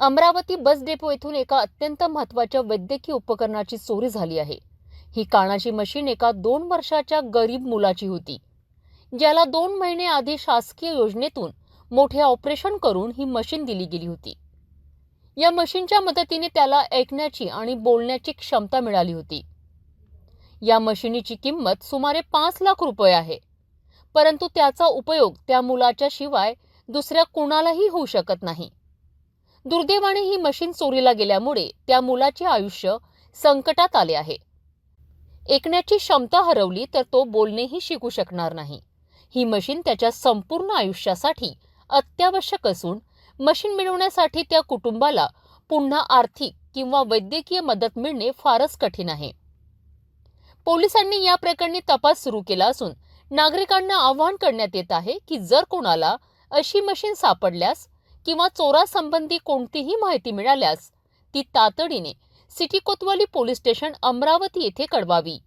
Amravati bus depot येथून एका अत्यंत महत्त्वाच्या वैद्यकीय उपकरणाची चोरी झाली आहे. ही कानाची मशीन एका दोन वर्षाच्या गरीब मुलाची होती. ज्याला दोन महिने आधी शासकीय योजनेतून मोठे ऑपरेशन करून ही मशीन दिली गेली होती. या मशीनच्या मदतीने त्याला ऐकण्याची आणि बोलण्याची क्षमता मिळाली होती. या मशिनीची किंमत सुमारे पाच लाख रुपये आहे. परंतु त्याचा उपयोग त्या मुलाच्या शिवाय दुसऱ्या कुणालाही होऊ शकत नाही. दुर्दैवाने ही मशीन चोरीला गेल्यामुळे त्या मुलाचे आयुष्य संकटात आले आहे. ऐकण्याची क्षमता हरवली तर तो बोलणेही शिकू शकणार नाही. ही मशीन त्याच्या संपूर्ण आयुष्यासाठी अत्यावश्यक असून मशीन मिळवण्यासाठी त्या कुटुंबाला पुन्हा आर्थिक किंवा वैद्यकीय मदत मिळणे फारच कठीण आहे. पोलिसांनी या प्रकरणी तपास सुरू केला असून नागरिकांना आवाहन करण्यात येत आहे की जर कोणाला अशी मशीन सापडल्यास किंवा चोरासंबंधी कोणतीही माहिती मिळाल्यास ती तातडीने सिटी कोतवाली पोलीस स्टेशन अमरावती येथे कळवावी.